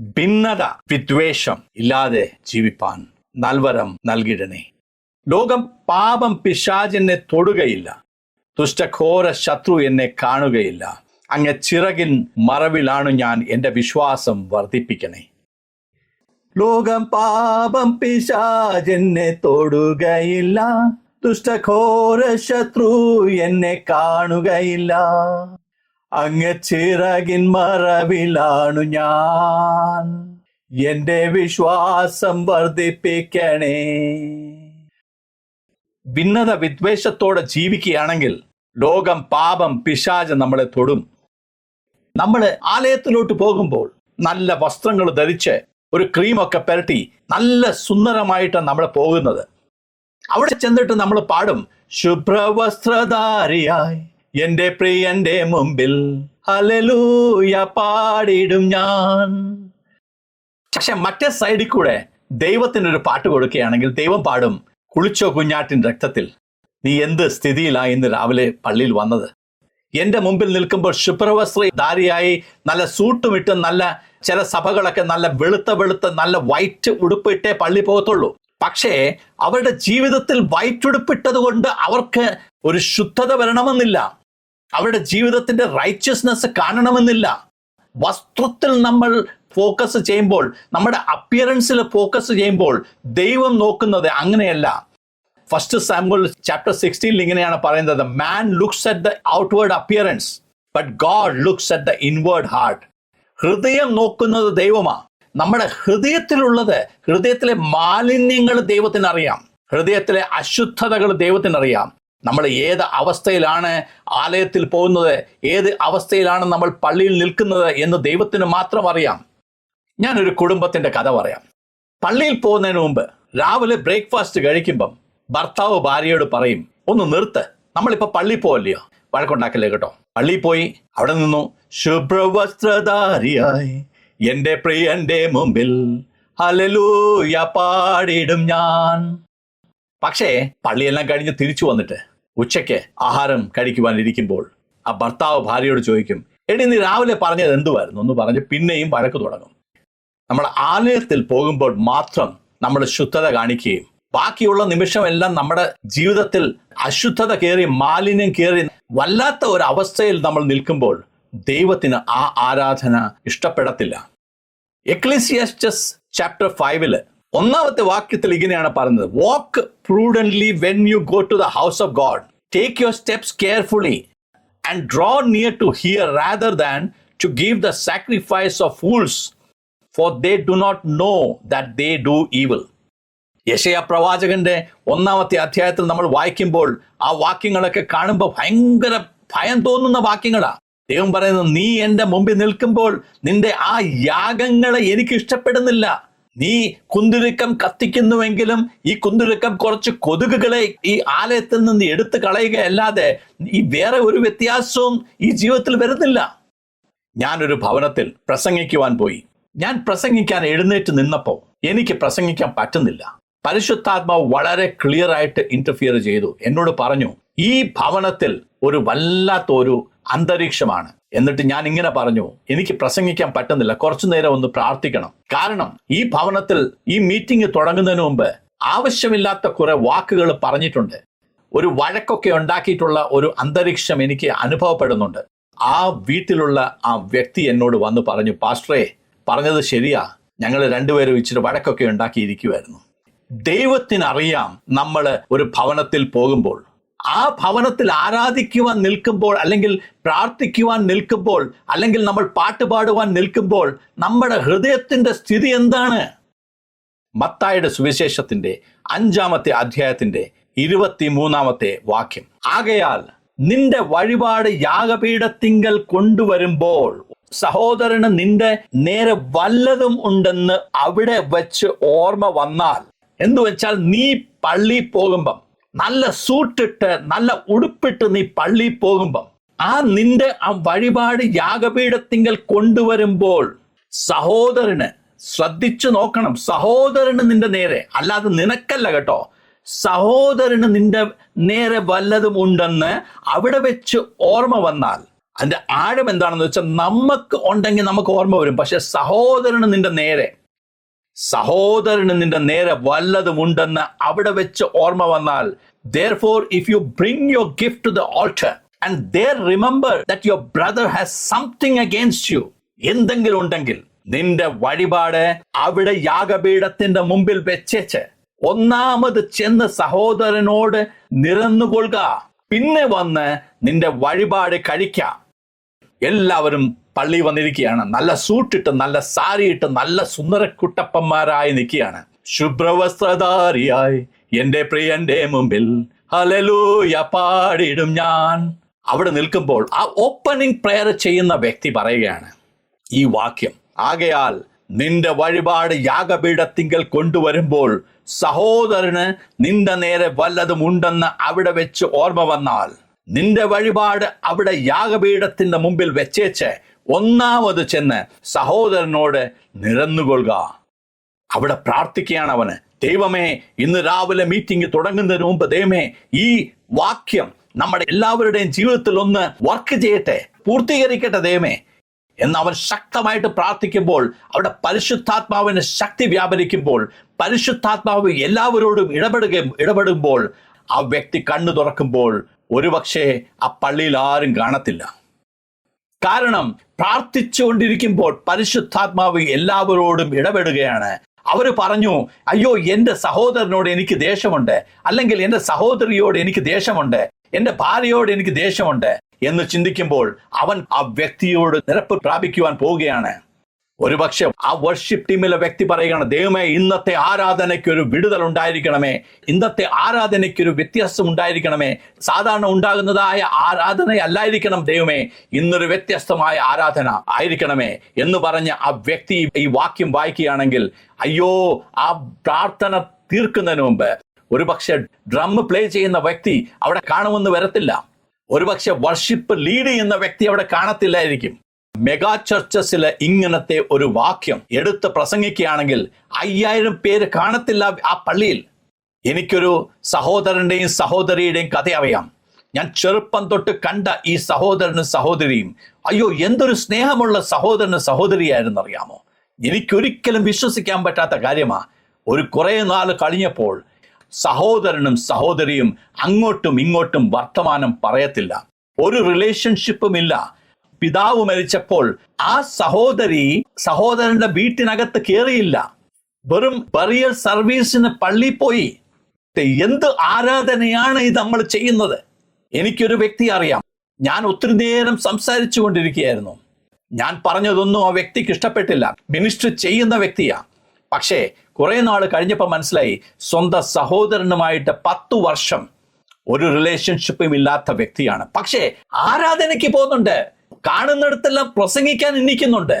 ഭിന്നത വിദ്വേഷം ഇല്ലാതെ ജീവിപ്പാൻ നൽവരം നൽകിടണേ. ലോകം പാപം പിശാചെന്നെ തൊടുകയില്ല. ദുഷ്ടഘോര ശത്രു എന്നെ കാണുകയില്ല. അങ്ങ് ചിറകിൻ മറവിലാണ് ഞാൻ എന്റെ വിശ്വാസം വർദ്ധിപ്പിക്കണേ. ലോകം പാപം പിശാചെന്നെ തൊടുകയില്ല. ദുഷ്ടഘോര ശത്രു എന്നെ കാണുകയില്ല. അങ്ങ് ചിറകിൻ മറവിലാണു ഞാൻ. എന്റെ വിശ്വാസം വർദ്ധിപ്പിക്കണേ. ഭിന്നത വിദ്വേഷത്തോടെ ജീവിക്കുകയാണെങ്കിൽ ലോകം പാപം പിശാച നമ്മളെ തൊടും. നമ്മൾ ആലയത്തിലോട്ട് പോകുമ്പോൾ നല്ല വസ്ത്രങ്ങൾ ധരിച്ച് ഒരു ക്രീമൊക്കെ പുരട്ടി നല്ല സുന്ദരമായിട്ടാണ് നമ്മൾ പോകുന്നത്. അവിടെ ചെന്നിട്ട് നമ്മൾ പാടും ശുഭ്രവസ്ത്രധാരിയായി. എന്റെ പ്രിയന്റെ മുമ്പിൽ. ഹലലൂയ പാടിടും ഞാൻ. പക്ഷെ മറ്റേ സൈഡിൽ കൂടെ ദൈവത്തിനൊരു പാട്ട് കൊടുക്കുകയാണെങ്കിൽ ദൈവം പാടും കുളിച്ചോ കുഞ്ഞാട്ടിൻ രക്തത്തിൽ. നീ എന്ത് സ്ഥിതിയിലായി ഇന്ന് രാവിലെ പള്ളിയിൽ വന്നത്? എന്റെ മുമ്പിൽ നിൽക്കുമ്പോൾ ശുഭ്രവസ്ത്രധാരിയായി നല്ല സൂട്ടുമിട്ട് നല്ല ചില സഭകളൊക്കെ നല്ല വെളുത്ത വെളുത്ത നല്ല വൈറ്റ് ഉടുപ്പിട്ടേ പള്ളി പോകത്തുള്ളൂ. പക്ഷേ അവരുടെ ജീവിതത്തിൽ വൈറ്റ് ഉടുപ്പിട്ടത് കൊണ്ട് അവർക്ക് ഒരു ശുദ്ധത വരണമെന്നില്ല. അവരുടെ ജീവിതത്തിന്റെ റൈച്ചസ്നെസ് കാണണമെന്നില്ല. വസ്ത്രത്തിൽ നമ്മൾ ഫോക്കസ് ചെയ്യുമ്പോൾ നമ്മുടെ അപ്പിയറൻസിൽ ഫോക്കസ് ചെയ്യുമ്പോൾ ദൈവം നോക്കുന്നത് അങ്ങനെയല്ല. ഫസ്റ്റ് സാമ്പിൾ ചാപ്റ്റർ സിക്സ്റ്റീനിൽ ഇങ്ങനെയാണ് പറയുന്നത് man looks at the outward appearance but God looks at the inward heart ഹൃദയം നോക്കുന്നത് ദൈവമാ. നമ്മുടെ ഹൃദയത്തിലുള്ളത് ഹൃദയത്തിലെ മാലിന്യങ്ങൾ ദൈവത്തിനറിയാം. ഹൃദയത്തിലെ അശുദ്ധതകൾ ദൈവത്തിന് അറിയാം നമ്മൾ ഏത് അവസ്ഥയിലാണ് ആലയത്തിൽ പോകുന്നത്? ഏത് അവസ്ഥയിലാണ് നമ്മൾ പള്ളിയിൽ നിൽക്കുന്നത് എന്ന് ദൈവത്തിന് മാത്രം അറിയാം. ഞാനൊരു കുടുംബത്തിന്റെ കഥ പറയാം. പള്ളിയിൽ പോകുന്നതിന് മുമ്പ് രാവിലെ ബ്രേക്ക്ഫാസ്റ്റ് കഴിക്കുമ്പം ഭർത്താവ് ഭാര്യയോട് പറയും ഒന്ന് നിർത്ത്. നമ്മളിപ്പോൾ പള്ളിയിൽ പോവല്ലയോ? വഴക്കുണ്ടാക്കല്ലേ കേട്ടോ. പള്ളിയിൽ പോയി അവിടെ നിന്നു. ശുഭ്രവസ്ത്രധാരിയായി എന്റെ പ്രിയന്റെ മുമ്പിൽ ഹലലൂയ പാടിടും ഞാൻ. പക്ഷേ പള്ളിയെല്ലാം കഴിഞ്ഞ് തിരിച്ചു വന്നിട്ട് ഉച്ചയ്ക്ക് ആഹാരം കഴിക്കുവാനിരിക്കുമ്പോൾ ആ ഭർത്താവ് ഭാര്യയോട് ചോദിക്കും എടി നീ രാവിലെ പറഞ്ഞത് എന്തുവായിരുന്നു? എന്ന് പറഞ്ഞ് പിന്നെയും വഴക്ക് തുടങ്ങും. നമ്മൾ ആലയത്തിൽ പോകുമ്പോൾ മാത്രം നമ്മൾ ശുദ്ധത കാണിക്കുകയും ബാക്കിയുള്ള നിമിഷമെല്ലാം നമ്മുടെ ജീവിതത്തിൽ അശുദ്ധത കയറി മാലിന്യം കയറി വല്ലാത്ത ഒരു അവസ്ഥയിൽ നമ്മൾ നിൽക്കുമ്പോൾ ദൈവത്തിന് ആ ആരാധന ഇഷ്ടപ്പെടത്തില്ല. എക്ലിസിയസ്റ്റസ് ചാപ്റ്റർ ഫൈവിൽ ഒന്നാമത്തെ വാക്യത്തിൽ ഇങ്ങനെയാണ് പറയുന്നത് walk prudently when you go to the house of God take your steps carefully and draw near to hear rather than to give the sacrifice of fools for they do not know that they do evil യശയ പ്രവാചകന്റെ ഒന്നാമത്തെ അധ്യായത്തിൽ നമ്മൾ വായിക്കുമ്പോൾ ആ വാക്യങ്ങളൊക്കെ കാണുമ്പോൾ ഭയങ്കര ഭയം തോന്നുന്ന വാക്യങ്ങളാണ് ദൈവം പറയുന്നത് നീ എന്റെ മുമ്പിൽ നിൽക്കുമ്പോൾ നിന്റെ ആ യാഗങ്ങളെ എനിക്ക് ഇഷ്ടപ്പെടുന്നില്ല. നീ കുന്തുരുക്കം കത്തിക്കുന്നുവെങ്കിലും ഈ കുന്തുരുക്കം കുറച്ച് കൊതുകുകളെ ഈ ആലയത്തിൽ നിന്ന് എടുത്തു കളയുകയല്ലാതെ ഈ വേറെ ഒരു വ്യത്യാസവും ഈ ജീവിതത്തിൽ വരുന്നില്ല. ഞാനൊരു ഭവനത്തിൽ പ്രസംഗിക്കുവാൻ പോയി. ഞാൻ പ്രസംഗിക്കാൻ എഴുന്നേറ്റ് നിന്നപ്പോൾ എനിക്ക് പ്രസംഗിക്കാൻ പറ്റുന്നില്ല. പരിശുദ്ധാത്മാവ് വളരെ ക്ലിയർ ആയിട്ട് ഇന്റർഫിയർ ചെയ്തു. എന്നോട് പറഞ്ഞു ഈ ഭവനത്തിൽ ഒരു വല്ലാത്തൊരു അന്തരീക്ഷമാണ്. എന്നിട്ട് ഞാൻ ഇങ്ങനെ പറഞ്ഞു എനിക്ക് പ്രസംഗിക്കാൻ പറ്റുന്നില്ല. കുറച്ചു നേരം ഒന്ന് പ്രാർത്ഥിക്കണം. കാരണം ഈ ഭവനത്തിൽ ഈ മീറ്റിംഗ് തുടങ്ങുന്നതിന് മുമ്പ് ആവശ്യമില്ലാത്ത കുറെ വാക്കുകൾ പറഞ്ഞിട്ടുണ്ട്. ഒരു വഴക്കൊക്കെ ഉണ്ടാക്കിയിട്ടുള്ള ഒരു അന്തരീക്ഷം എനിക്ക് അനുഭവപ്പെടുന്നുണ്ട്. ആ വീട്ടിലുള്ള ആ വ്യക്തി എന്നോട് വന്ന് പറഞ്ഞു പാസ്റ്ററേ പറഞ്ഞത് ശരിയാ. ഞങ്ങൾ രണ്ടുപേരും ഇച്ചിരി വഴക്കൊക്കെ ഉണ്ടാക്കിയിരിക്കുമായിരുന്നു ദൈവത്തിനറിയാം നമ്മൾ ഒരു ഭവനത്തിൽ പോകുമ്പോൾ ആ ഭവനത്തിൽ ആരാധിക്കുവാൻ നിൽക്കുമ്പോൾ അല്ലെങ്കിൽ പ്രാർത്ഥിക്കുവാൻ നിൽക്കുമ്പോൾ അല്ലെങ്കിൽ നമ്മൾ പാട്ട് പാടുവാൻ നിൽക്കുമ്പോൾ നമ്മുടെ ഹൃദയത്തിന്റെ സ്ഥിതി എന്താണ്? മത്തായുടെ സുവിശേഷത്തിന്റെ അഞ്ചാമത്തെ അധ്യായത്തിന്റെ ഇരുപത്തി മൂന്നാമത്തെ വാക്യം. ആകയാൽ നിന്റെ വഴിപാട് യാഗപീഠത്തിങ്കൽ കൊണ്ടുവരുമ്പോൾ സഹോദരന് നിന്റെ നേരെ വല്ലതും ഉണ്ടെന്ന് അവിടെ വച്ച് ഓർമ്മ വന്നാൽ എന്ന് വെച്ചാൽ നീ പള്ളി പോകുമ്പം നല്ല സൂട്ടിട്ട് നല്ല ഉടുപ്പിട്ട് നീ പള്ളി പോകുമ്പം ആ നിന്റെ ആ വഴിപാട് യാഗപീഠത്തിങ്കൽ കൊണ്ടുവരുമ്പോൾ സഹോദരന് ശ്രദ്ധിച്ചു നോക്കണം. സഹോദരന് നിന്റെ നേരെ അല്ലാതെ നിനക്കല്ല കേട്ടോ. സഹോദരന് നിന്റെ നേരെ വല്ലതും ഉണ്ടെന്ന് അവിടെ വെച്ച് ഓർമ്മ വന്നാൽ അതിന്റെ ആഴം എന്താണെന്ന് വെച്ചാൽ നമുക്ക് ഉണ്ടെങ്കിൽ നമുക്ക് ഓർമ്മ വരും. പക്ഷെ സഹോദരന് നിന്റെ നേരെ സഹോദരന് നിന്റെ നേരെ വല്ലതുമുണ്ടെന്ന് അവിടെ വെച്ച് ഓർമ്മ വന്നാൽ if you bring your gift to the altar and there remember that your brother has something against you എന്തെങ്കിലും ഉണ്ടെങ്കിൽ നിന്റെ വഴിപാട് അവിടെ യാഗപീഠത്തിന്റെ മുമ്പിൽ വെച്ചേച്ച് ഒന്നാമത് ചെന്ന് സഹോദരനോട് നിരന്നുകൊള്ളുക. പിന്നെ വന്ന് നിന്റെ വഴിപാട് കഴിക്കാം. എല്ലാവരും പള്ളി വന്നിരിക്കുകയാണ്. നല്ല സൂട്ടിട്ട് നല്ല സാരിയിട്ട് നല്ല സുന്ദരക്കുട്ടപ്പന്മാരായി നിൽക്കുകയാണ്. ശുഭ്രവസ്ത്രധാരിയായി എന്റെ പ്രിയന്റെ മുമ്പിൽ ഹലലൂയ പാടിടും ഞാൻ. അവിടെ നിൽക്കുമ്പോൾ ആ ഓപ്പണിംഗ് പ്രെയർ ചെയ്യുന്ന വ്യക്തി പറയുകയാണ് ഈ വാക്യം ആകയാൽ നിന്റെ വഴിപാട് യാഗപീഠത്തിങ്കൽ കൊണ്ടുവരുമ്പോൾ സഹോദരന് നിന്റെ നേരെ വല്ലതും ഉണ്ടെന്ന് അവിടെ വെച്ച് ഓർമ്മ വന്നാൽ നിന്റെ വഴിപാട് അവിടെ യാഗപീഠത്തിന്റെ മുമ്പിൽ വെച്ചേച്ച് ഒന്നാമത് ചെന്ന് സഹോദരനോട് നിരന്നുകൊള്ളുക. അവിടെ പ്രാർത്ഥിക്കുകയാണ് അവന്. ദൈവമേ ഇന്ന് രാവിലെ മീറ്റിംഗ് തുടങ്ങുന്നതിന് മുമ്പ് ദൈവമേ ഈ വാക്യം നമ്മുടെ എല്ലാവരുടെയും ജീവിതത്തിൽ ഒന്ന് വർക്ക് ചെയ്യട്ടെ പൂർത്തീകരിക്കട്ടെ ദൈവമേ. എന്ന് അവൻ ശക്തമായിട്ട് പ്രാർത്ഥിക്കുമ്പോൾ അവിടെ പരിശുദ്ധാത്മാവിന് ശക്തി വ്യാപരിക്കുമ്പോൾ പരിശുദ്ധാത്മാവ് എല്ലാവരോടും ഇടപെടുകയും ഇടപെടുമ്പോൾ ആ വ്യക്തി കണ്ണു തുറക്കുമ്പോൾ ഒരുപക്ഷെ ആ പള്ളിയിൽ ആരും കാണത്തില്ല. കാരണം പ്രാർത്ഥിച്ചുകൊണ്ടിരിക്കുമ്പോൾ പരിശുദ്ധാത്മാവ് എല്ലാവരോടും ഇടപെടുകയാണ്. അവർ പറഞ്ഞു അയ്യോ എന്റെ സഹോദരനോട് എനിക്ക് ദേഷ്യമുണ്ട്. അല്ലെങ്കിൽ എന്റെ സഹോദരിയോട് എനിക്ക് ദേഷ്യമുണ്ട്. എന്റെ ഭാര്യയോട് എനിക്ക് ദേഷ്യമുണ്ട്. എന്ന് ചിന്തിക്കുമ്പോൾ അവൻ ആ വ്യക്തിയോട് നിരപ്പ് പ്രാപിക്കുവാൻ പോവുകയാണ്. ഒരുപക്ഷെ ആ വർഷിപ്പ് ടീമിലെ വ്യക്തി പറയുകയാണ് ദൈവമേ ഇന്നത്തെ ആരാധനയ്ക്ക് ഒരു വിടുതൽ ഉണ്ടായിരിക്കണമേ. ഇന്നത്തെ ആരാധനയ്ക്ക് ഒരു വ്യത്യാസം ഉണ്ടായിരിക്കണമേ. സാധാരണ ഉണ്ടാകുന്നതായ ആരാധനയല്ലായിരിക്കണം ദൈവമേ. ഇന്നൊരു വ്യത്യസ്തമായ ആരാധന ആയിരിക്കണമേ. എന്ന് പറഞ്ഞ് ആ വ്യക്തി ഈ വാക്യം വായിക്കുകയാണെങ്കിൽ അയ്യോ ആ പ്രാർത്ഥന തീർക്കുന്നതിന് മുമ്പ് ഒരുപക്ഷെ ഡ്രം പ്ലേ ചെയ്യുന്ന വ്യക്തി അവിടെ കാണുമെന്ന് വരത്തില്ല. ഒരുപക്ഷെ വർഷിപ്പ് ലീഡ് ചെയ്യുന്ന വ്യക്തി അവിടെ കാണത്തില്ലായിരിക്കും. മെഗാ ചർച്ചസിൽ ഇങ്ങനത്തെ ഒരു വാക്യം എടുത്ത് പ്രസംഗിക്കുകയാണെങ്കിൽ അയ്യായിരം പേര് കാണത്തില്ല ആ പള്ളിയിൽ. എനിക്കൊരു സഹോദരന്റെയും സഹോദരിയുടെയും കഥ അറിയാം ഞാൻ ചെറുപ്പം തൊട്ട് കണ്ട ഈ സഹോദരനും സഹോദരിയും. അയ്യോ എന്തൊരു സ്നേഹമുള്ള സഹോദരനും സഹോദരിയായിരുന്നു അറിയാമോ? എനിക്കൊരിക്കലും വിശ്വസിക്കാൻ പറ്റാത്ത കാര്യമാ. ഒരു കുറേ നാൾ കഴിഞ്ഞപ്പോൾ സഹോദരനും സഹോദരിയും അങ്ങോട്ടും ഇങ്ങോട്ടും വർത്തമാനം പറയത്തില്ല. ഒരു റിലേഷൻഷിപ്പും ഇല്ല. പിതാവ് മരിച്ചപ്പോൾ ആ സഹോദരി സഹോദരന്റെ വീട്ടിനകത്ത് കയറിയില്ല വെറും ബറിയൽ സർവീസിന് പള്ളി പോയി. എന്ത് ആരാധനയാണ് ഇത് നമ്മൾ ചെയ്യുന്നത്? എനിക്കൊരു വ്യക്തി അറിയാം. ഞാൻ ഒത്തിരി നേരം സംസാരിച്ചു കൊണ്ടിരിക്കുകയായിരുന്നു. ഞാൻ പറഞ്ഞതൊന്നും ആ വ്യക്തിക്ക് ഇഷ്ടപ്പെട്ടില്ല. മിനിസ്റ്റർ ചെയ്യുന്ന വ്യക്തിയാ. പക്ഷേ കുറെ നാൾ കഴിഞ്ഞപ്പോൾ മനസ്സിലായി സ്വന്തം സഹോദരനുമായിട്ട് പത്തു വർഷം ഒരു റിലേഷൻഷിപ്പും ഇല്ലാത്ത വ്യക്തിയാണ്. പക്ഷേ ആരാധനയ്ക്ക് പോകുന്നുണ്ട്? കാണുന്നിടത്തെല്ലാം പ്രസംഗിക്കാൻ എണ്ണിക്കുന്നുണ്ട്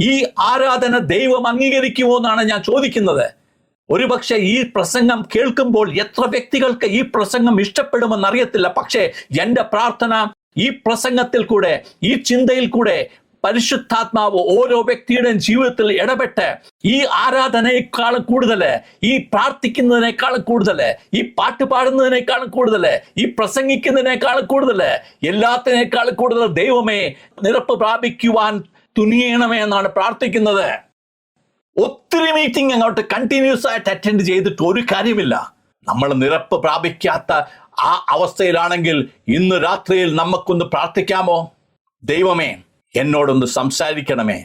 ഈ ആരാധന ദൈവം അംഗീകരിക്കുമോ എന്നാണ് ഞാൻ ചോദിക്കുന്നത്. ഒരുപക്ഷെ ഈ പ്രസംഗം കേൾക്കുമ്പോൾ എത്ര വ്യക്തികൾക്ക് ഈ പ്രസംഗം ഇഷ്ടപ്പെടുമെന്ന് അറിയത്തില്ല. പക്ഷേ എന്റെ പ്രാർത്ഥന ഈ പ്രസംഗത്തിൽ കൂടെ ഈ ചിന്തയിൽ കൂടെ പരിശുദ്ധാത്മാവ് ഓരോ വ്യക്തിയുടെയും ജീവിതത്തിൽ ഇടപെട്ട് ഈ ആരാധനയെക്കാളും കൂടുതൽ ഈ പ്രാർത്ഥിക്കുന്നതിനേക്കാളും കൂടുതൽ ഈ പാട്ട് പാടുന്നതിനേക്കാളും കൂടുതൽ ഈ പ്രസംഗിക്കുന്നതിനേക്കാളും കൂടുതൽ എല്ലാത്തിനേക്കാളും കൂടുതൽ ദൈവമേ നിരപ്പ് പ്രാപിക്കുവാൻ തുനിയണമേ എന്നാണ് പ്രാർത്ഥിക്കുന്നത്. ഒത്തിരി മീറ്റിംഗ് അങ്ങോട്ട് കണ്ടിന്യൂസ് ആയിട്ട് അറ്റൻഡ് ചെയ്തിട്ട് ഒരു കാര്യമില്ല. നമ്മൾ നിരപ്പ് പ്രാപിക്കാത്ത ആ അവസ്ഥയിലാണെങ്കിൽ ഇന്ന് രാത്രിയിൽ നമുക്കൊന്ന് പ്രാർത്ഥിക്കാമോ? ദൈവമേ എന്നോടൊന്ന് സംസാരിക്കണമേ.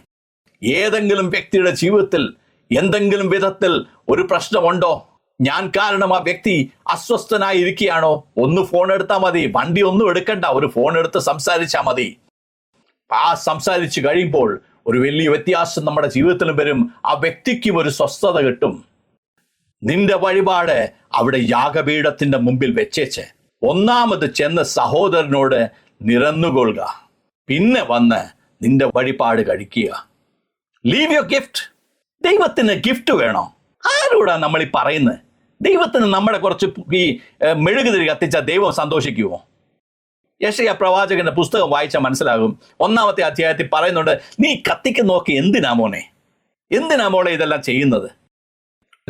ഏതെങ്കിലും വ്യക്തിയുടെ ജീവിതത്തിൽ എന്തെങ്കിലും വിധത്തിൽ ഒരു പ്രശ്നമുണ്ടോ? ഞാൻ കാരണം ആ വ്യക്തി അസ്വസ്ഥനായി ഇരിക്കുകയാണോ ഒന്ന് ഫോൺ എടുത്താൽ മതി. വണ്ടി ഒന്നും എടുക്കണ്ട. ഒരു ഫോൺ എടുത്ത് സംസാരിച്ചാൽ മതി. ആ സംസാരിച്ച് കഴിയുമ്പോൾ ഒരു വലിയ വ്യത്യാസം നമ്മുടെ ജീവിതത്തിലും വരും. ആ വ്യക്തിക്കും ഒരു സ്വസ്ഥത കിട്ടും. നിന്റെ വഴിപാട് അവിടെ യാഗപീഠത്തിന്റെ മുമ്പിൽ വെച്ചേച്ച് ഒന്നാമത് ചെന്ന് സഹോദരനോട് നിരന്നുകൊള്ളുക. പിന്നെ വന്ന് നിന്റെ വഴിപാട് കഴിക്കുക. ലീവ് യുവർ ഗിഫ്റ്റ് ദൈവത്തിന് ഗിഫ്റ്റ് വേണോ? ആരോടാ നമ്മൾ ഈ പറയുന്നത്? ദൈവത്തിന് നമ്മുടെ കുറച്ച് ഈ മെഴുകുതിരി കത്തിച്ചാൽ ദൈവം സന്തോഷിക്കുമോ യശയ പ്രവാചകന്റെ പുസ്തകം വായിച്ചാൽ മനസ്സിലാകും. ഒന്നാമത്തെ അധ്യായത്തിൽ പറയുന്നുണ്ട് നീ കത്തിക്ക് നോക്കി എന്തിനാ മോനെ? എന്തിനാ മോളെ ഇതെല്ലാം ചെയ്യുന്നത്?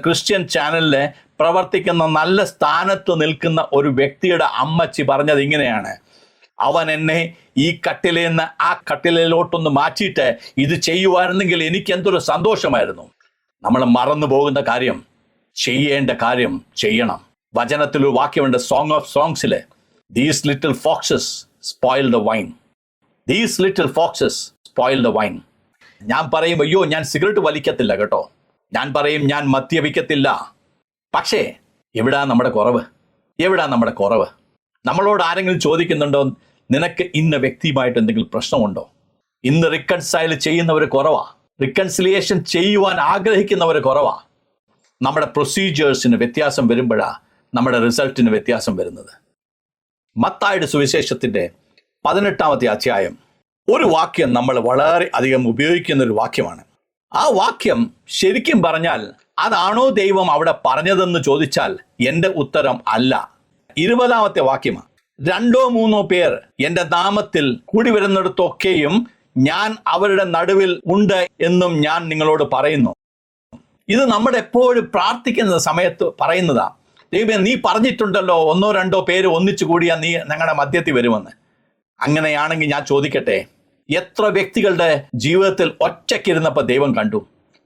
ക്രിസ്ത്യൻ ചാനലിൽ പ്രവർത്തിക്കുന്ന നല്ല സ്ഥാനത്ത് നിൽക്കുന്ന ഒരു വ്യക്തിയുടെ അമ്മച്ചി പറഞ്ഞത് ഇങ്ങനെയാണ്. അവൻ എന്നെ ഈ കട്ടിലിൽ നിന്ന് ആ കട്ടിലിലോട്ടൊന്ന് മാറ്റിയിട്ട് ഇത് ചെയ്യുമായിരുന്നെങ്കിൽ എനിക്ക് എന്തൊരു സന്തോഷമായിരുന്നു. നമ്മൾ മറന്നു പോകുന്ന കാര്യം ചെയ്യേണ്ട കാര്യം ചെയ്യണം. വചനത്തിൽ ഒരു വാക്യമുണ്ട് song of സോങ്സിൽ these little foxes spoil the vine these little foxes spoil the vine ഞാൻ പറയും അയ്യോ ഞാൻ സിഗരറ്റ് വലിക്കത്തില്ല കേട്ടോ. ഞാൻ പറയും ഞാൻ മദ്യപിക്കത്തില്ല. പക്ഷേ എവിടാ നമ്മുടെ കുറവ്? എവിടാ നമ്മുടെ കുറവ്? നമ്മളോട് ആരെങ്കിലും ചോദിക്കുന്നുണ്ടോ? നിനക്ക് ഇന്ന വ്യക്തിയുമായിട്ട് എന്തെങ്കിലും പ്രശ്നമുണ്ടോ? ഇന്ന് റിക്കൺസൈൽ ചെയ്യുന്നവർ കുറവാ. റിക്കൺസിലിയേഷൻ ചെയ്യുവാൻ ആഗ്രഹിക്കുന്നവർ കുറവാ. നമ്മുടെ പ്രൊസീജിയേഴ്സിന് വ്യത്യാസം വരുമ്പോഴാ നമ്മുടെ റിസൾട്ടിന് വ്യത്യാസം വരുന്നത്. മത്തായുടെ സുവിശേഷത്തിന്റെ പതിനെട്ടാമത്തെ അധ്യായം ഒരു വാക്യം നമ്മൾ വളരെ അധികം ഉപയോഗിക്കുന്ന ഒരു വാക്യമാണ്. ആ വാക്യം ശരിക്കും പറഞ്ഞാൽ അതാണോ ദൈവം അവിടെ പറഞ്ഞതെന്ന് ചോദിച്ചാൽ എന്റെ ഉത്തരം അല്ല. ഇരുപതാമത്തെ വാക്യമാണ് രണ്ടോ മൂന്നോ പേർ എന്റെ നാമത്തിൽ കൂടി വരുന്നിടത്തൊക്കെയും ഞാൻ അവരുടെ നടുവിൽ ഉണ്ട് എന്നും ഞാൻ നിങ്ങളോട് പറയുന്നു. ഇത് നമ്മൾ എപ്പോഴും പ്രാർത്ഥിക്കുന്ന സമയത്ത് പറയുന്നതാണ് ദൈവമേ നീ പറഞ്ഞിട്ടുണ്ടല്ലോ ഒന്നോ രണ്ടോ പേര് ഒന്നിച്ചു കൂടിയാൽ നീ ഞങ്ങളുടെ മധ്യത്തിൽ വരുമെന്ന്. അങ്ങനെയാണെങ്കിൽ ഞാൻ ചോദിക്കട്ടെ എത്ര വ്യക്തികളുടെ ജീവിതത്തിൽ ഒറ്റയ്ക്കിരുന്നപ്പോൾ ദൈവം കണ്ടു?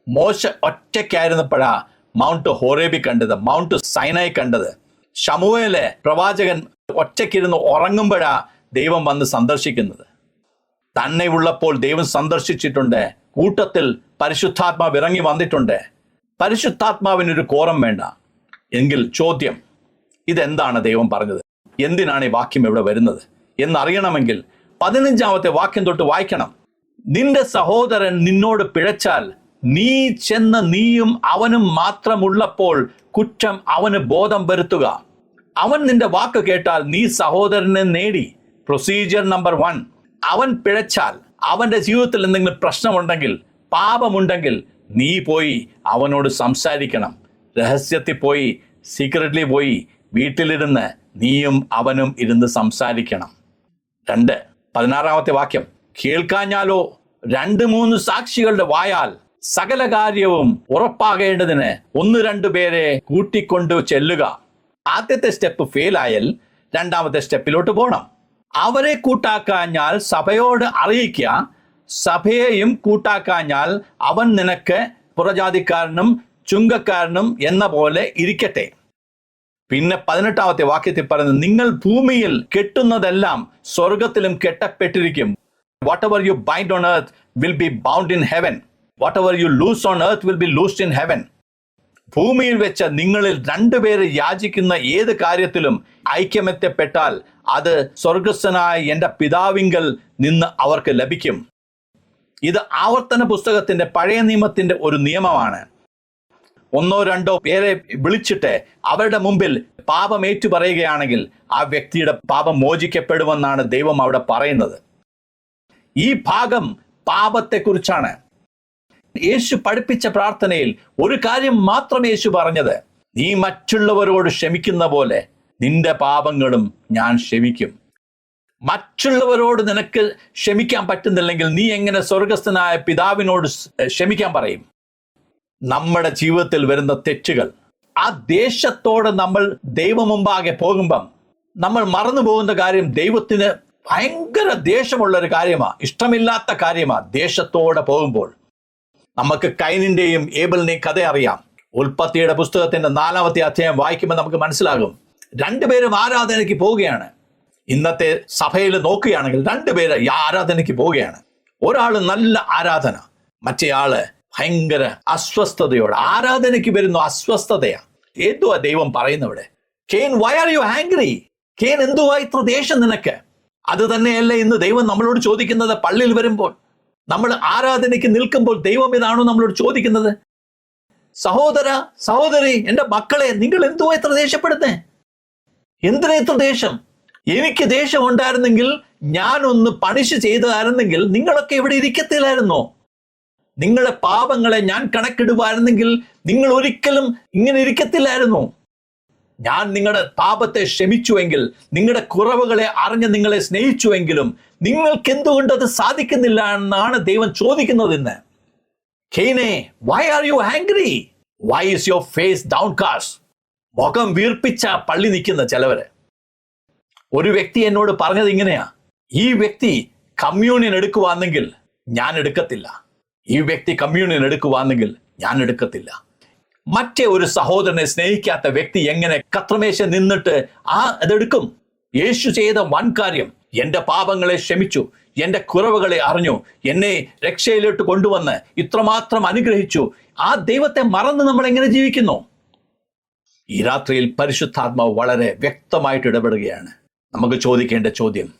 മോശ ഒറ്റയ്ക്കായിരുന്നപ്പോഴാ മൗണ്ട് ഹോറേബി കണ്ടത് മൗണ്ട് സൈനായി കണ്ടത്. ഷമുവേലെ പ്രവാചകൻ ഒറ്റയ്ക്കിരുന്ന് ഉറങ്ങുമ്പോഴാ ദൈവം വന്ന് സന്ദർശിക്കുന്നത്. തന്നെ ഉള്ളപ്പോൾ ദൈവം സന്ദർശിച്ചിട്ടുണ്ട്. കൂട്ടത്തിൽ പരിശുദ്ധാത്മാവ് ഇറങ്ങി വന്നിട്ടുണ്ട്. പരിശുദ്ധാത്മാവിനൊരു കോറം വേണ്ട. എങ്കിൽ ചോദ്യം ഇതെന്താണ് ദൈവം പറഞ്ഞത്? എന്തിനാണ് ഈ വാക്യം ഇവിടെ വരുന്നത്? എന്നറിയണമെങ്കിൽ പതിനഞ്ചാമത്തെ വാക്യം തൊട്ട് വായിക്കണം. നിന്റെ സഹോദരൻ നിന്നോട് പിഴച്ചാൽ നീ ചെന്ന് നീയും അവനും മാത്രമുള്ളപ്പോൾ കുറ്റം അവന് ബോധം വരുത്തുക. അവൻ നിന്റെ വാക്ക് കേട്ടാൽ നീ സഹോദരനെ നേടി. പ്രൊസീജിയർ നമ്പർ വൺ അവൻ പിഴച്ചാൽ അവന്റെ ജീവിതത്തിൽ എന്തെങ്കിലും പ്രശ്നമുണ്ടെങ്കിൽ പാപമുണ്ടെങ്കിൽ നീ പോയി അവനോട് സംസാരിക്കണം. രഹസ്യത്തിൽ പോയി സീക്രട്ട്ലി പോയി വീട്ടിലിരുന്ന് നീയും അവനും ഇരുന്ന് സംസാരിക്കണം. രണ്ട്. പതിനാറാമത്തെ വാക്യം. കേൾക്കാഞ്ഞാലോ രണ്ട് മൂന്ന് സാക്ഷികളുടെ വായാൽ സകല കാര്യവും ഉറപ്പാകേണ്ടതിന് ഒന്ന് രണ്ടു പേരെ കൂട്ടിക്കൊണ്ടു ചെല്ലുക. ആദ്യത്തെ സ്റ്റെപ്പ് ഫെയിൽ ആയാൽ രണ്ടാമത്തെ സ്റ്റെപ്പിലോട്ട് പോകണം അവരെ കൂട്ടാക്കാഞ്ഞാൽ സഭയോട് അറിയിക്കുക സഭയെയും കൂട്ടാക്കാഞ്ഞാൽ അവൻ നിനക്ക് പുറജാതിക്കാരനും ചുങ്കക്കാരനും എന്ന പോലെ ഇരിക്കട്ടെ. പിന്നെ പതിനെട്ടാമത്തെ വാക്യത്തിൽ പറയുന്നത് നിങ്ങൾ ഭൂമിയിൽ കെട്ടുന്നതെല്ലാം സ്വർഗത്തിലും കെട്ടപ്പെട്ടിരിക്കും. Whatever you bind on earth will be bound in heaven whatever you loose on earth will be loosed in heaven ഭൂമിയിൽ വെച്ച് നിങ്ങളിൽ രണ്ടുപേര് യാചിക്കുന്ന ഏത് കാര്യത്തിലും ഐക്യമെത്തപ്പെട്ടാൽ അത് സ്വർഗസ്ഥനായ എന്റെ പിതാവിങ്കൽ നിന്ന് അവർക്ക് ലഭിക്കും. ഇത് ആവർത്തന പുസ്തകത്തിന്റെ പഴയ നിയമത്തിന്റെ ഒരു നിയമമാണ്. ഒന്നോ രണ്ടോ പേരെ വിളിച്ചിട്ട് അവരുടെ മുമ്പിൽ പാപം ഏറ്റു പറയുകയാണെങ്കിൽ ആ വ്യക്തിയുടെ പാപം മോചിക്കപ്പെടുമെന്നാണ് ദൈവം അവിടെ പറയുന്നത്. ഈ ഭാഗം പാപത്തെക്കുറിച്ചാണ്. യേശു പഠിപ്പിച്ച പ്രാർത്ഥനയിൽ ഒരു കാര്യം മാത്രം യേശു പറഞ്ഞത്. നീ മറ്റുള്ളവരോട് ക്ഷമിക്കുന്ന പോലെ നിന്റെ പാപങ്ങളും ഞാൻ ക്ഷമിക്കും. മറ്റുള്ളവരോട് നിനക്ക് ക്ഷമിക്കാൻ പറ്റുന്നില്ലെങ്കിൽ നീ എങ്ങനെ സ്വർഗസ്ഥനായ പിതാവിനോട് ക്ഷമിക്കാൻ പറയും? നമ്മുടെ ജീവിതത്തിൽ വരുന്ന തെറ്റുകൾ. ആ ദേശത്തോടെ നമ്മൾ ദൈവം മുമ്പാകെ പോകുമ്പം നമ്മൾ മറന്നു പോകുന്ന കാര്യം ദൈവത്തിന് ഭയങ്കര ദേഷ്യമുള്ള ഒരു കാര്യമാണ് ഇഷ്ടമില്ലാത്ത കാര്യമാണ് ദേശത്തോടെ പോകുമ്പോൾ നമുക്ക് കൈനിന്റെയും ഏബിളിന്റെയും കഥ അറിയാം. ഉൽപ്പത്തിയുടെ പുസ്തകത്തിന്റെ നാലാമത്തെ അധ്യായം വായിക്കുമ്പോൾ നമുക്ക് മനസ്സിലാകും. രണ്ടുപേരും ആരാധനയ്ക്ക് പോവുകയാണ്. ഇന്നത്തെ സഭയിൽ നോക്കുകയാണെങ്കിൽ രണ്ടുപേര് ആരാധനയ്ക്ക് പോവുകയാണ്. ഒരാൾ നല്ല ആരാധന മറ്റേയാൾ ഭയങ്കര അസ്വസ്ഥതയോടെ ആരാധനയ്ക്ക് വരുന്ന അസ്വസ്ഥതയാ. എന്തുവാ ദൈവം പറയുന്നവിടെ Cain why are you angry Cain എന്തുവാ ഇത്ര ദേഷ്യം നിനക്ക്? അത് തന്നെയല്ലേ ഇന്ന് ദൈവം നമ്മളോട് ചോദിക്കുന്നത് പള്ളിയിൽ വരുമ്പോൾ. നമ്മൾ ആരാധനയ്ക്ക് നിൽക്കുമ്പോൾ ദൈവം ഇതാണോ നമ്മളോട് ചോദിക്കുന്നത്? സഹോദര സഹോദരി എന്റെ മക്കളെ നിങ്ങൾ എന്തുവാ എത്ര ദേഷ്യപ്പെടുന്നേ? എന്തിനാ ഇത്ര ദേഷ്യം? എനിക്ക് ദേഷ്യം ഉണ്ടായിരുന്നെങ്കിൽ ഞാനൊന്ന് പണിഷ് ചെയ്തതായിരുന്നെങ്കിൽ നിങ്ങളൊക്കെ ഇവിടെ ഇരിക്കത്തില്ലായിരുന്നോ? നിങ്ങളുടെ പാപങ്ങളെ ഞാൻ കണക്കിടുമായിരുന്നെങ്കിൽ നിങ്ങൾ ഒരിക്കലും ഇങ്ങനെ ഇരിക്കത്തില്ലായിരുന്നു? ഞാൻ നിങ്ങളുടെ പാപത്തെ ക്ഷമിച്ചുവെങ്കിൽ നിങ്ങളുടെ കുറവുകളെ അറിഞ്ഞ് നിങ്ങളെ സ്നേഹിച്ചുവെങ്കിലും നിങ്ങൾക്ക് എന്തുകൊണ്ട് അത് സാധിക്കുന്നില്ല എന്നാണ് ദൈവം ചോദിക്കുന്നത് ഇന്ന്. കെയ്നെ why are you angry why is your face downcast മുഖം വീർപ്പിച്ച പള്ളി നിൽക്കുന്ന ചിലവര്. ഒരു വ്യക്തി എന്നോട് പറഞ്ഞത് ഇങ്ങനെയാ. ഈ വ്യക്തി കമ്മ്യൂണിയൻ എടുക്കുവാണെങ്കിൽ ഞാൻ എടുക്കത്തില്ല. ഈ വ്യക്തി കമ്മ്യൂണിയൻ എടുക്കുവാണെങ്കിൽ ഞാൻ എടുക്കത്തില്ല. മറ്റേ ഒരു സഹോദരനെ സ്നേഹിക്കാത്ത വ്യക്തി എങ്ങനെ കത്രമേശ നിന്നിട്ട് ആ അതെടുക്കും? യേശു ചെയ്ത വൻ കാര്യം എന്റെ പാപങ്ങളെ ക്ഷമിച്ചു എന്റെ കുറവുകളെ അറിഞ്ഞു എന്നെ രക്ഷയിലോട്ട് കൊണ്ടുവന്ന് ഇത്രമാത്രം അനുഗ്രഹിച്ചു. ആ ദൈവത്തെ മറന്ന് നമ്മൾ എങ്ങനെ ജീവിക്കുന്നു? ഈ രാത്രിയിൽ പരിശുദ്ധാത്മാവ് വളരെ വ്യക്തമായിട്ട് ഇടപെടുകയാണ്. നമുക്ക് ചോദിക്കേണ്ട ചോദ്യം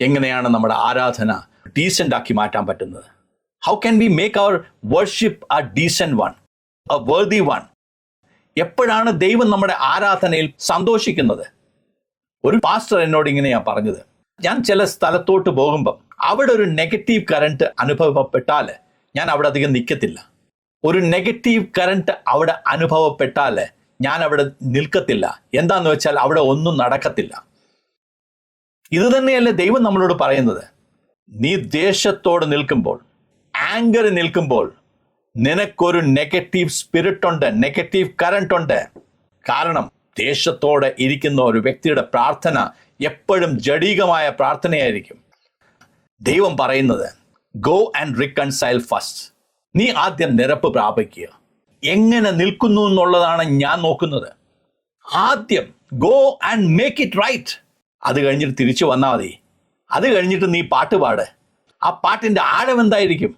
എങ്ങനെയാണ് നമ്മുടെ ആരാധന ഡീസന്റ് ആക്കി മാറ്റാൻ പറ്റുന്നത്? How can we make our worship a decent one a worthy one എപ്പോഴാണ് ദൈവം നമ്മുടെ ആരാധനയിൽ സന്തോഷിക്കുന്നത്? ഒരു പാസ്റ്റർ എന്നോട് ഇങ്ങനെയാണ് പറഞ്ഞത്. ഞാൻ ചില സ്ഥലത്തോട്ട് പോകുമ്പം അവിടെ ഒരു നെഗറ്റീവ് കറണ്ട് അനുഭവപ്പെട്ടാൽ ഞാൻ അവിടെ അധികം നിൽക്കത്തില്ല ഒരു നെഗറ്റീവ് കറണ്ട് അവിടെ അനുഭവപ്പെട്ടാൽ ഞാൻ അവിടെ നിൽക്കത്തില്ല. എന്താന്ന് വെച്ചാൽ അവിടെ ഒന്നും നടക്കത്തില്ല. ഇത് തന്നെയല്ലേ ദൈവം നമ്മളോട് പറയുന്നത്. നീ ദേഷ്യത്തോട് നിൽക്കുമ്പോൾ ആങ്കർ നിൽക്കുമ്പോൾ നിനക്കൊരു നെഗറ്റീവ് സ്പിരിറ്റ് ഉണ്ട് നെഗറ്റീവ് കറണ്ട് ഉണ്ട്. കാരണം ദേശത്തോടെ ഇരിക്കുന്ന ഒരു വ്യക്തിയുടെ പ്രാർത്ഥന എപ്പോഴും ജഡീകമായ പ്രാർത്ഥനയായിരിക്കും. ദൈവം പറയുന്നത് ഗോ ആൻഡ് റിക്കൺസൈൽ ഫസ്റ്റ് നീ ആദ്യം നിരപ്പ് പ്രാപിക്കുക. എങ്ങനെ നിൽക്കുന്നു എന്നുള്ളതാണ് ഞാൻ നോക്കുന്നത്. ആദ്യം go and make it right അത് കഴിഞ്ഞിട്ട് തിരിച്ചു വന്നാൽ മതി. അത് കഴിഞ്ഞിട്ട് നീ പാട്ട് പാട്. ആ പാട്ടിന്റെ ആഴം എന്തായിരിക്കും?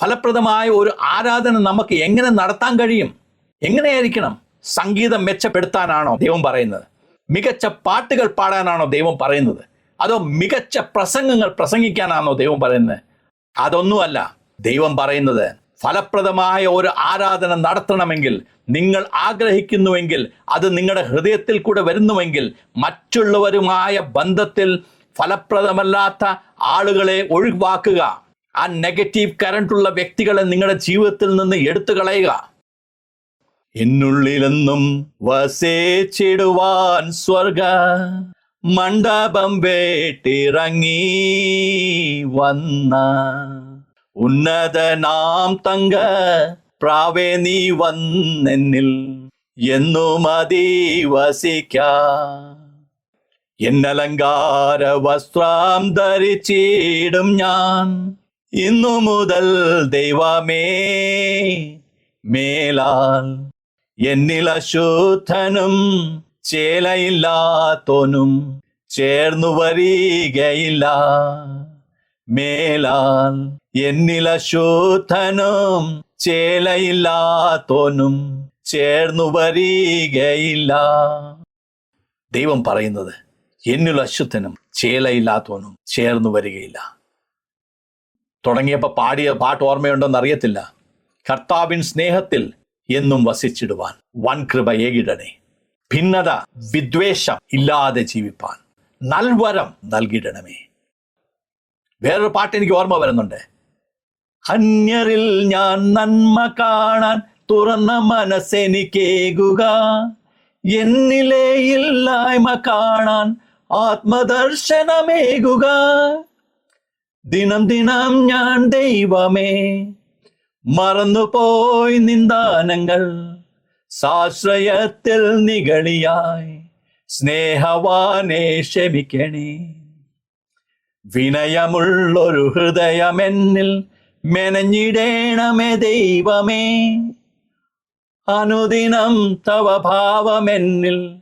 ഫലപ്രദമായ ഒരു ആരാധന നമുക്ക് എങ്ങനെ നടത്താൻ കഴിയും? എങ്ങനെയായിരിക്കണം? സംഗീതം മെച്ചപ്പെടുത്താനാണോ ദൈവം പറയുന്നത്? മികച്ച പാട്ടുകൾ പാടാനാണോ ദൈവം പറയുന്നത്? അതോ മികച്ച പ്രസംഗങ്ങൾ പ്രസംഗിക്കാനാണോ ദൈവം പറയുന്നത്? അതൊന്നുമല്ല. ദൈവം പറയുന്നത് ഫലപ്രദമായ ഒരു ആരാധന നടത്തണമെങ്കിൽ നിങ്ങൾ ആഗ്രഹിക്കുന്നുവെങ്കിൽ അത് നിങ്ങളുടെ ഹൃദയത്തിൽ കൂടെ വരുന്നുവെങ്കിൽ മറ്റുള്ളവരുമായ ബന്ധത്തിൽ ഫലപ്രദമല്ലാത്ത ആളുകളെ ഒഴിവാക്കുക. ആ നെഗറ്റീവ് കറണ്ടുള്ള വ്യക്തികളെ നിങ്ങളുടെ ജീവിതത്തിൽ നിന്ന് എടുത്തു കളയുക എന്നുള്ളിലെന്നും വസേച്ചിടുവാൻ സ്വർഗ മണ്ഡപം വേട്ടിറങ്ങി വന്ന ഉന്നതനാം തങ്ക പ്രാവേ നീ വന്നെന്നിൽ എന്നു മതി വസിക്ക എന്നലങ്കാര വസ്ത്രം ധരിച്ചിടും ഞാൻ. ഇന്നു മുതൽ ദൈവമേ മേലാൽ എന്നിൽ അശുദ്ധനും ചേലയില്ലാത്തോനും ചേർന്നു വരികയില്ല. മേലാൽ എന്നിൽ അശുദ്ധനും ചേലയില്ലാത്തോനും ചേർന്നു വരികയില്ല. ദൈവം പറയുന്നത് എന്നിൽ അശുദ്ധനും ചേലയില്ലാത്തോനും ചേർന്നു വരികയില്ല. തുടങ്ങിയപ്പോൾ പാടിയ പാട്ട് ഓർമ്മയുണ്ടോന്ന് അറിയത്തില്ല. കർത്താവിൻ സ്നേഹത്തിൽ എന്നും വസിച്ചിടുവാൻ. വൻ കൃപ ഏകിടണേ. ഭിന്നത വിദ്വേഷം ഇല്ലാതെ ജീവിപ്പാൻ. നൽവരം നൽകിടണമേ. വേറൊരു പാട്ട് എനിക്ക് ഓർമ്മ വരുന്നുണ്ട്. അന്യരിൽ ഞാൻ നന്മ കാണാൻ തുറന്ന മനസ്സെനിക്കേകുക. എന്നിലെ ഇല്ലായ്മ കാണാൻ ആത്മദർശനമേകുക. ദിനം ദിനം ഞാൻ ദൈവമേ മറന്നുപോയി നിന്ദാനങ്ങൾ. സാശ്രയത്തിൽ നിഗളിയായി. സ്നേഹവാനെ ക്ഷമിക്കണേ. വിനയമുള്ളൊരു ഹൃദയമെന്നിൽ മെനഞ്ഞിടേണമേ ദൈവമേ. അനുദിനം തവ ഭാവമെന്നിൽ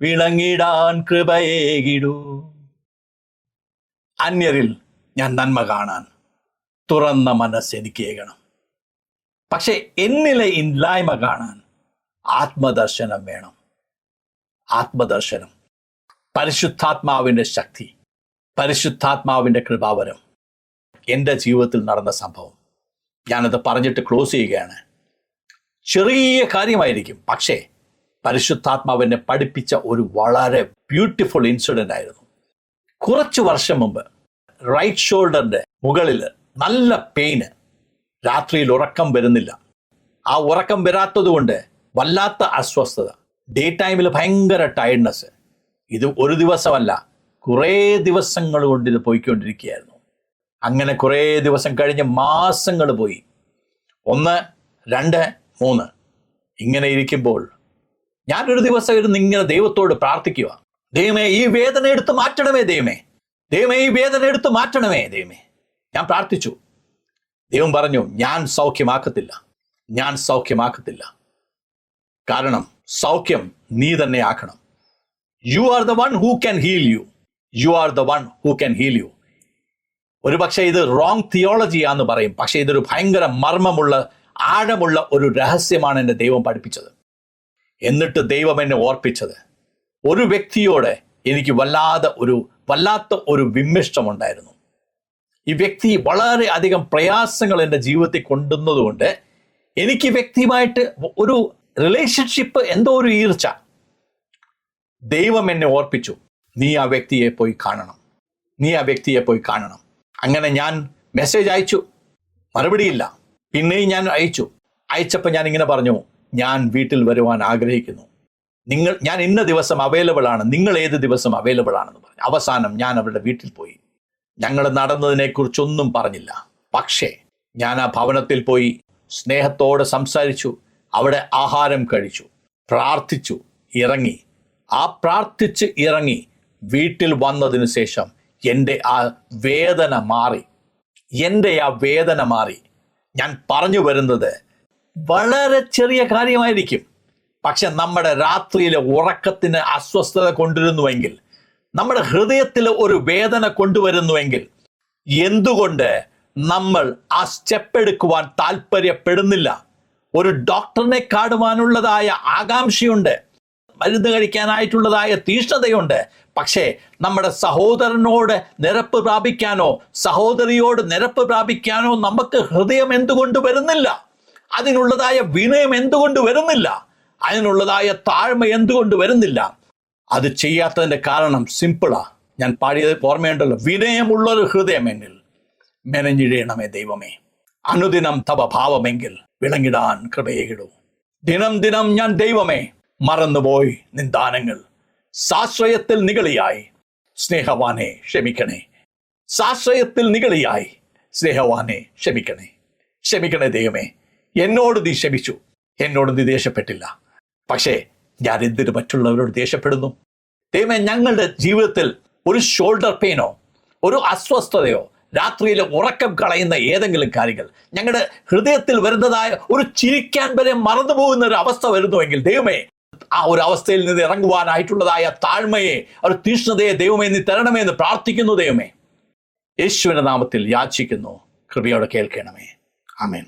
വിളങ്ങിടാൻ കൃപയേകിടൂ അന്യരിൽ ഞാൻ നന്മ കാണാൻ തുറന്ന മനസ്സ് എനിക്ക് ഏകണം. പക്ഷെ എന്നിലെ ഇല്ലായ്മ കാണാൻ ആത്മദർശനം വേണം. ആത്മദർശനം. പരിശുദ്ധാത്മാവിന്റെ ശക്തി പരിശുദ്ധാത്മാവിന്റെ കൃപാവരം എന്റെ ജീവിതത്തിൽ നടന്ന സംഭവം. ഞാനത് പറഞ്ഞിട്ട് ക്ലോസ് ചെയ്യുകയാണ്. ചെറിയ കാര്യമായിരിക്കും പക്ഷേ പരിശുദ്ധാത്മാവിനെ പഠിപ്പിച്ച ഒരു വളരെ ബ്യൂട്ടിഫുൾ ഇൻസിഡന്റ് ആയിരുന്നു. കുറച്ച് വർഷം മുമ്പ് റൈറ്റ് ഷോൾഡറിന്റെ മുകളിൽ നല്ല പെയിന് രാത്രിയിൽ ഉറക്കം വരുന്നില്ല. ആ ഉറക്കം വരാത്തതുകൊണ്ട് വല്ലാത്ത അസ്വസ്ഥത ഡേ ടൈമിൽ ഭയങ്കര ടയർഡ്നെസ് ഇത് ഒരു ദിവസമല്ല കുറേ ദിവസങ്ങൾ കൊണ്ട് ഇത് പോയിക്കൊണ്ടിരിക്കുകയായിരുന്നു. അങ്ങനെ കുറേ ദിവസം കഴിഞ്ഞ് മാസങ്ങൾ പോയി. ഒന്ന് രണ്ട് മൂന്ന്. ഇങ്ങനെ ഇരിക്കുമ്പോൾ ഞാനൊരു ദിവസം ഇരുന്ന് ഇങ്ങനെ ദൈവത്തോട് പ്രാർത്ഥിക്കുക. ദൈവമേ ഈ വേദന എടുത്ത് മാറ്റണമേ ദൈവമേ. ദൈവമേ ഈ വേദന എടുത്ത് മാറ്റണമേ ദൈവമേ. ഞാൻ പ്രാർത്ഥിച്ചു. ദൈവം പറഞ്ഞു ഞാൻ സൗഖ്യമാക്കത്തില്ല. ഞാൻ സൗഖ്യമാക്കത്തില്ല. കാരണം സൗഖ്യം നീ തന്നെ ആക്കണം. You are the one who can heal you you are the one who can heal you ഒരു പക്ഷേ ഇത് റോങ് തിയോളജിയാന്ന് പറയും. പക്ഷേ ഇതൊരു ഭയങ്കര മർമ്മമുള്ള ആഴമുള്ള ഒരു രഹസ്യമാണ് എന്റെ ദൈവം പഠിപ്പിച്ചത്. എന്നിട്ട് ദൈവം എന്നെ ഓർപ്പിച്ചത്. ഒരു വ്യക്തിയോടെ എനിക്ക് വല്ലാതെ ഒരു വല്ലാത്ത ഒരു വിമ്മിഷ്ടമുണ്ടായിരുന്നു. ഈ വ്യക്തി വളരെ അധികം പ്രയാസങ്ങൾ എന്റെ ജീവിതത്തിൽ കൊണ്ടുവന്നതുകൊണ്ട് എനിക്ക് വ്യക്തിയുമായിട്ട് ഒരു റിലേഷൻഷിപ്പ് എന്തോ ഒരു ഈർച്ച. ദൈവം എന്നെ ഓർപ്പിച്ചു. നീ ആ വ്യക്തിയെ പോയി കാണണം. നീ ആ വ്യക്തിയെ പോയി കാണണം. അങ്ങനെ ഞാൻ മെസ്സേജ് അയച്ചു. മറുപടിയില്ല. പിന്നെയും ഞാൻ അയച്ചു. അയച്ചപ്പോൾ ഞാൻ ഇങ്ങനെ പറഞ്ഞു ഞാൻ വീട്ടിൽ വരുവാൻ ആഗ്രഹിക്കുന്നു. നിങ്ങൾ ഞാൻ ഇന്ന ദിവസം അവൈലബിൾ ആണ്. നിങ്ങൾ ഏത് ദിവസം അവൈലബിൾ ആണെന്ന് പറഞ്ഞു. അവസാനം ഞാൻ അവരുടെ വീട്ടിൽ പോയി. ഞങ്ങൾ നടന്നതിനെക്കുറിച്ചൊന്നും പറഞ്ഞില്ല. പക്ഷേ ഞാൻ ആ ഭവനത്തിൽ പോയി സ്നേഹത്തോടെ സംസാരിച്ചു അവിടെ ആഹാരം കഴിച്ചു പ്രാർത്ഥിച്ചു ഇറങ്ങി. ആ പ്രാർത്ഥിച്ച് ഇറങ്ങി വീട്ടിൽ വന്നതിന് ശേഷം എന്റെ ആ വേദന മാറി. എന്റെ ആ വേദന മാറി. ഞാൻ പറഞ്ഞു വരുന്നത് വളരെ ചെറിയ കാര്യമായിരിക്കും. പക്ഷെ നമ്മുടെ രാത്രിയിലെ ഉറക്കത്തിന് അസ്വസ്ഥത കൊണ്ടുവരുന്നുവെങ്കിൽ നമ്മുടെ ഹൃദയത്തിൽ ഒരു വേദന കൊണ്ടുവരുന്നുവെങ്കിൽ എന്തുകൊണ്ട് നമ്മൾ ആ സ്റ്റെപ്പ് എടുക്കുവാൻ താല്പര്യപ്പെടുന്നില്ല? ഒരു ഡോക്ടറിനെ കാണുവാനുള്ളതായ ആകാംക്ഷയുണ്ട് മരുന്ന് കഴിക്കാനായിട്ടുള്ളതായ തീഷ്ണതയുണ്ട്. പക്ഷേ നമ്മുടെ സഹോദരനോട് നിരപ്പ് പ്രാപിക്കാനോ സഹോദരിയോട് നിരപ്പ് പ്രാപിക്കാനോ നമുക്ക് ഹൃദയം എന്തുകൊണ്ട് വരുന്നില്ല? അതിനുള്ളതായ വിനയം എന്തുകൊണ്ട് വരുന്നില്ല? അതിനുള്ളതായ താഴ്മ എന്തുകൊണ്ട് വരുന്നില്ല? അത് ചെയ്യാത്തതിന്റെ കാരണം സിമ്പിളാണ് ഞാൻ പാടിയത് ഓർമ്മയുണ്ടല്ലോ. വിനയമുള്ളൊരു ഹൃദയമെങ്കിൽ മെനഞ്ഞിഴയണമേ ദൈവമേ. അനുദിനം തവ ഭാവമെങ്കിൽ വിളങ്ങിടാൻ കൃപയിടൂ ദിനം ദിനം ഞാൻ ദൈവമേ മറന്നുപോയി നിന്ദാനങ്ങൾ. സാശ്രയത്തിൽ നികളിയായി സ്നേഹവാനെ ക്ഷമിക്കണേ. സാശ്രയത്തിൽ നികളിയായി സ്നേഹവാനെ ക്ഷമിക്കണേ. ക്ഷമിക്കണേ ദൈവമേ. എന്നോട് നീ ക്ഷമിച്ചു. എന്നോട് നീ ദേഷ്യപ്പെട്ടില്ല. പക്ഷേ ഞാൻ എന്തിനു മറ്റുള്ളവരോട് ദേഷ്യപ്പെടുന്നു? ദൈവമേ ഞങ്ങളുടെ ജീവിതത്തിൽ ഒരു ഷോൾഡർ പെയിനോ ഒരു അസ്വസ്ഥതയോ രാത്രിയിൽ ഉറക്കം കളയുന്ന ഏതെങ്കിലും കാര്യങ്ങൾ ഞങ്ങളുടെ ഹൃദയത്തിൽ വരുന്നതായ ഒരു ചിരിക്കാൻ വരെ മറന്നുപോകുന്ന ഒരു അവസ്ഥ വരുന്നുവെങ്കിൽ ദൈവമേ ആ ഒരു അവസ്ഥയിൽ നിന്ന് ഇറങ്ങുവാനായിട്ടുള്ളതായ താഴ്മയെ ഒരു തീഷ്ണതയെ ദൈവമേ നീ തരണമേ എന്ന് പ്രാർത്ഥിക്കുന്നു ദൈവമേ. യേശുവിന്റെ നാമത്തിൽ യാചിക്കുന്നു. കൃപയോടെ കേൾക്കണമേ. ആമേൻ.